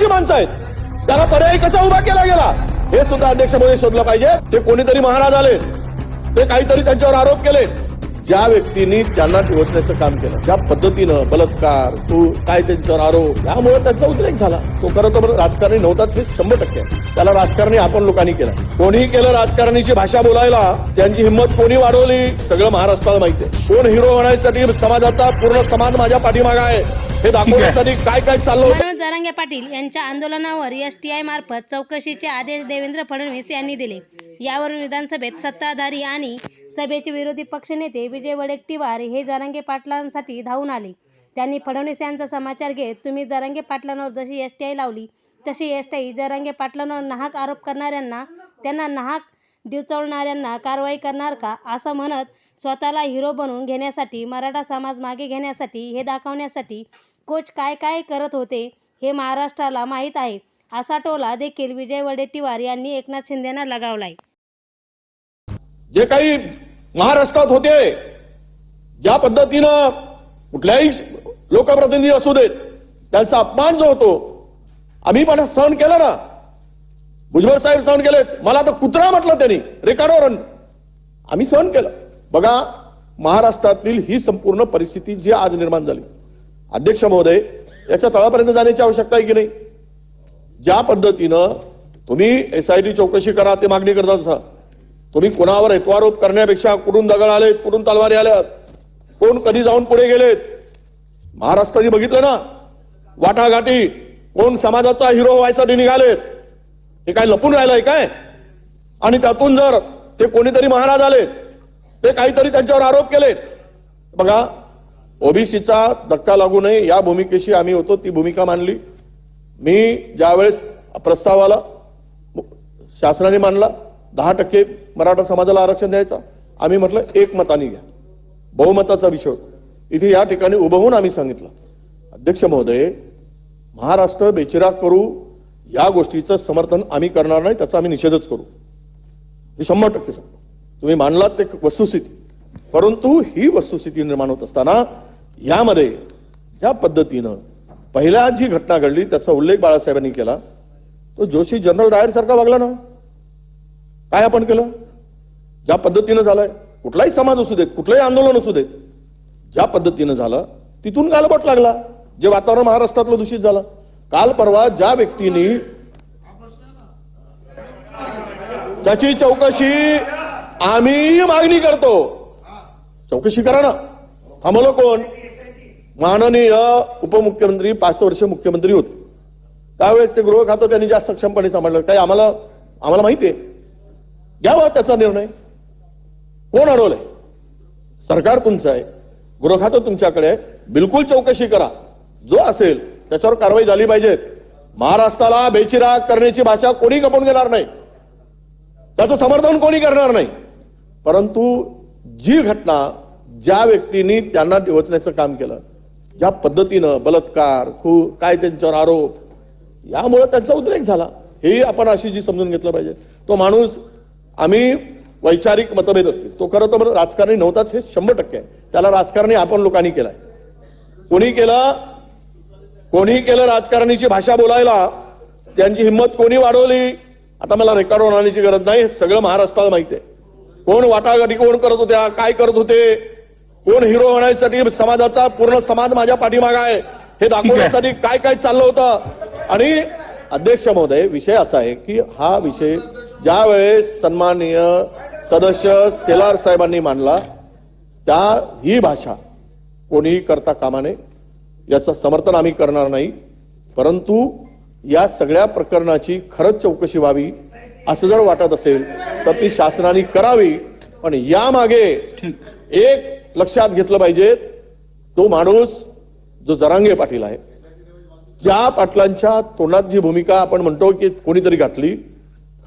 महत्वाची माणसं आहेत. त्याला पर्याय कसा उभा केला गेला हे सुद्धा अध्यक्ष मोदी शोधलं पाहिजे. ते कोणीतरी महाराज आले. ते काहीतरी त्यांच्यावर आरोप केले. ज्या व्यक्तींनी त्यांना ठेवण्याचं काम केलं ज्या पद्धतीनं बलात्कार तू काय त्यांच्यावर आरोप यामुळे त्यांचा उद्रेक झाला. तो खरं तर राजकारणी नव्हताच हे शंभर टक्के. त्याला राजकारणी आपण लोकांनी केलं. कोणी केलं राजकारणीची भाषा बोलायला त्यांची हिंमत कोणी वाढवली सगळं महाराष्ट्राला माहिती आहे. कोण हिरो होण्यासाठी समाजाचा पूर्ण समाज माझ्या पाठीमागा आहे हे दाखवण्यासाठी काय काय चाललं होतं? जरांगे पाटील यांच्या आंदोलनावर एस टी आयमार्फत चौकशीचे आदेश देवेंद्र फडणवीस यांनी दिले. यावरून विधानसभेत सत्ताधारी आणि सभेचे विरोधी पक्षनेते विजय वडेट्टीवार हे जरांगे पाटलांसाठी धावून आले. त्यांनी फडणवीस यांचा समाचार घेत तुम्ही जरांगे पाटलांवर जशी एस टी आय लावली तशी एस टी आय जरांगे पाटलांवर नाहक आरोप करणाऱ्यांना त्यांना नाहक दिवचवणाऱ्यांना कारवाई करणार का? असं म्हणत स्वतःला हिरो बनवून घेण्यासाठी मराठा समाज मागे घेण्यासाठी हे दाखवण्यासाठी कोच काय काय करत होते हे महाराष्ट्राला माहीत आहे. असा टोला देखील विजय वडेट्टीवार यांनी एकनाथ शिंदेना लगावलाय. जे काही महाराष्ट्रात होते ज्या पद्धतीनं कुठल्याही लोकप्रतिनिधी असू देत त्यांचा अपमान जो होतो आम्ही पण सहन केला ना. भुजबळ साहेब सहन केलेत. मला तर कुत्रा म्हटलं त्यांनी रेकॉर्डवर आम्ही सहन केलं. बघा महाराष्ट्रातील ही संपूर्ण परिस्थिती जी आज निर्माण झाली. अध्यक्ष महोदय याच्या तळापर्यंत जाण्याची आवश्यकता आहे की नाही? ज्या पद्धतीनं तुम्ही एस आय टी चौकशी करा ते मागणी करता असा तुम्ही कोणावर एकवारोप करण्यापेक्षा कुठून दगड आलेत कुठून तलवारी आल्यात कोण कधी जाऊन पुढे गेलेत? महाराष्ट्राने बघितलं ना वाटाघाटी कोण समाजाचा हिरो व्हायसाठी निघालेत. हे काय लपून राहिलंय काय? आणि त्यातून जर ते कोणीतरी महाराज आले ते काहीतरी त्यांच्यावर आरोप केलेत. बघा ओबीसीचा धक्का लागू नये या भूमिकेशी आम्ही होतो ती भूमिका मांडली. मी ज्यावेळेस प्रस्तावाला शासनाने मांडला दहा टक्के मराठा समाजाला आरक्षण द्यायचा आम्ही म्हटलं एक मताने घ्या. बहुमताचा विषय इथे या ठिकाणी उभं होऊन आम्ही सांगितलं अध्यक्ष महोदय महाराष्ट्र बेचिराग करू या गोष्टीचं समर्थन आम्ही करणार नाही त्याचा आम्ही निषेधच करू. हे शंभर टक्के सांगतो. तुम्ही मांडलात ते वस्तुस्थिती. परंतु ही वस्तुस्थिती निर्माण होत असताना यामध्ये ज्या पद्धतीनं पहिल्या जी घटना घडली त्याचा उल्लेख बाळासाहेबांनी केला तो जोशी जनरल डायर सारखा वागला ना? काय आपण केलं? ज्या पद्धतीनं झालंय कुठलाही समाज असू देत कुठलंही आंदोलन असू देत ज्या पद्धतीनं झालं तिथून गालबोट लागला जे वातावरण महाराष्ट्रातलं दूषित झालं. काल परवा ज्या व्यक्तीने त्याची चौकशी आम्ही मागणी करतो. चौकशी करा ना. थांबवलं कोण? माननीय उपमुख्यमंत्री पाच वर्ष मुख्यमंत्री होते. त्यावेळेस ते गृह खातं त्यांनी जास्त सक्षमपणे सांभाळलं. काही आम्हाला आम्हाला माहिती आहे. घ्यावा त्याचा निर्णय. कोण अडवलंय? सरकार तुमचं आहे. गृह खातं तुमच्याकडे आहे. बिलकुल चौकशी करा. जो असेल त्याच्यावर कारवाई झाली पाहिजे. महाराष्ट्राला बेचिराग करण्याची भाषा कोणी गपून घेणार नाही. त्याचं समर्थन कोणी करणार नाही. परंतु जी घटना ज्या व्यक्तींनी त्यांना डिवचण्याचं काम केलं ज्या पद्धतीनं बलात्कार खू काय त्यांच्यावर आरोप यामुळे त्यांचा उद्रेक झाला. हे आपण अशी जी समजून घेतलं पाहिजे. तो माणूस आम्ही वैचारिक मतभेद असतील. तो खरं तर राजकारणी नव्हताच हे शंभर टक्के आहे. त्याला राजकारणी आपण लोकांनी केलाय. कोणी केलं कोणी केलं राजकारणीची भाषा बोलायला त्यांची हिंमत कोणी वाढवली? आता मला रेकॉर्ड होण्याची गरज नाही हे सगळं महाराष्ट्राला माहिती आहे. कोण वाटाघाटी कोण करत होत्या काय करत होते? कोण हिरो होण्यासाठी समाजाचा पूर्ण समाज माझ्या पाठीमागा आहे हे दाखवण्यासाठी काय काय चाललं होतं? आणि अध्यक्ष महोदय विषय असा आहे की हा विषय ज्या वेळेस सन्माननीय सदस्य सेलार साहेबांनी मांडला त्या ही भाषा कोणीही करता कामा नये याचं समर्थन आम्ही करणार नाही. परंतु या सगळ्या प्रकरणाची खरंच चौकशी व्हावी असं जर वाटत असेल तर ती शासनाने करावी. पण यामागे एक लक्षात घेतलं पाहिजे तो माणूस जो जरांगे पाटील आहे ज्या पाटलांच्या तोंडात जी भूमिका आपण म्हणतो की कोणीतरी घातली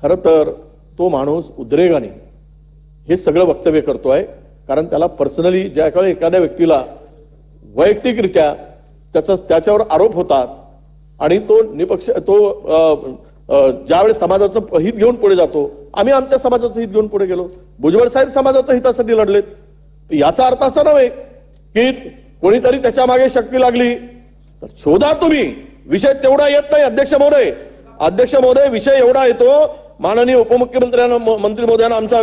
खरं तर तो माणूस उद्रेगाने हे सगळं वक्तव्य करतोय कारण त्याला पर्सनली ज्या काळी एखाद्या व्यक्तीला वैयक्तिकरित्या त्याचा त्याच्यावर आरोप होतात आणि तो निपक्ष तो ज्यावेळेस समाजाचं हित घेऊन पुढे जातो आम्ही आमच्या समाजाचं हित घेऊन पुढे गेलो. भुजबळ साहेब समाजाच्या हितासाठी लढलेत. याचा अर्थ असा नव्हे की कोणीतरी त्याच्यामागे शक्ती लागली. तर शोधा तुम्ही. विषय तेवढा येत नाही अध्यक्ष महोदय. अध्यक्ष महोदय विषय एवढा येतो माननीय उपमुख्यमंत्र्यांना मंत्री मोदयांना आमच्या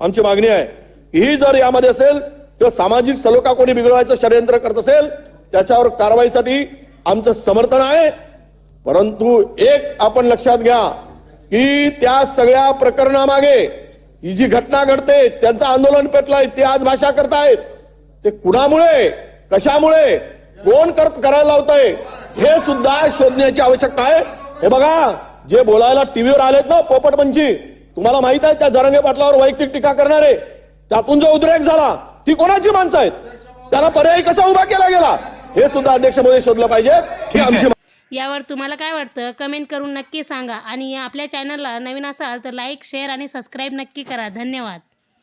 आमची मागणी आहे. की ही जर यामध्ये असेल किंवा सामाजिक सलोखा कोणी बिघडवायचं षडयंत्र करत असेल त्याच्यावर कारवाईसाठी आमचं समर्थन आहे. परंतु एक आपण लक्षात घ्या की त्या सगळ्या प्रकरणामागे ही जी घटना घडते त्यांचं आंदोलन पेटलंय ते आज भाषा करतायत. ते कुणामुळे कशामुळे कोण करत करायला लावतंय हे सुद्धा शोधण्याची आवश्यकता आहे. हे बघा जे बोलायला टीव्हीवर आलेत ना पोपट मंची तुम्हाला माहीत आहे त्या जरंगे पाटलावर वैयक्तिक टीका करणारे त्यातून जो उद्रेक झाला ती कोणाची माणसं आहेत? त्यांना पर्याय कसा उभा केला गेला? हे सुद्धा अध्यक्ष मोदी शोधलं पाहिजे ही आमची यावर तुम्हाला काय वाटतं? कमेंट करून नक्की सांगा. आणि आपल्या चॅनलला नवीन असाल तर लाईक शेअर आणि सबस्क्राईब नक्की करा. धन्यवाद.